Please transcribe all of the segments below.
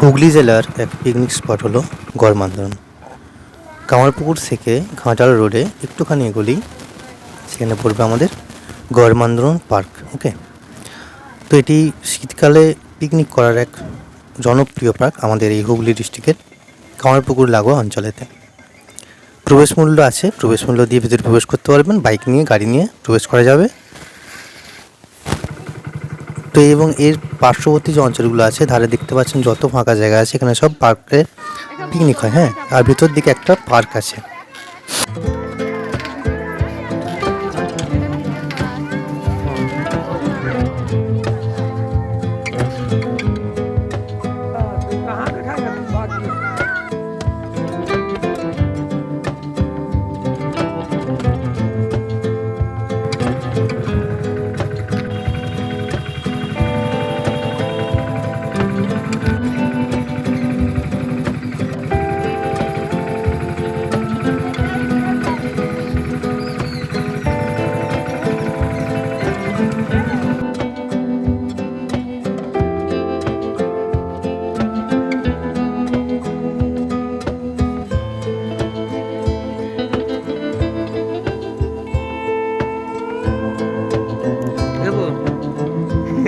হুগলি জেলার এক picnic spot হলো গড়মান্দন কামারপুকুর থেকে ঘাটাল রোডে একটুখানি এগোলেই সেখানে পড়বে আমাদের গড়মান্দন পার্ক ওকে তো এটি শীতকালে পিকনিক করার এক জনপ্রিয় পার্ক আমাদের এই হুগলি ডিস্ট্রিক্টের কামারপুকুর লাগোয়া অঞ্চলেতে। প্রবেশ মূল্য আছে, প্রবেশ মূল্য দিয়ে ভিতরে প্রবেশ করতে পারবেন বাইক নিয়ে, গাড়ি নিয়ে প্রবেশ করা যাবে। তো এবং এর পার্শ্ববর্তী যে অঞ্চলগুলো আছে, ধারে দেখতে পাচ্ছেন যত ফাঁকা জায়গা আছে, এখানে সব পার্কে পিকনিক হয় হ্যাঁ? আর ভিতর দিকে একটা পার্ক আছে।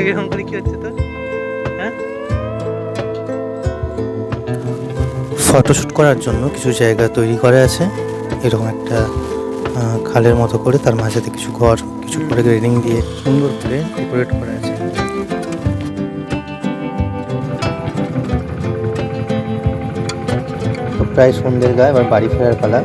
এরকম করে কি হচ্ছে তো হ্যাঁ? ফটোশ্যুট করার জন্য কিছু জায়গা তৈরি করা আছে। এরকম একটা খালের মতো করে তার মাঝেতে কিছু ঘর, কিছু করে রেলিং দিয়ে সুন্দর করে ডেকোরেট করা আছে। প্রায় সন্ধ্যের গায়ে আবার বাড়ি ফেরার পালা।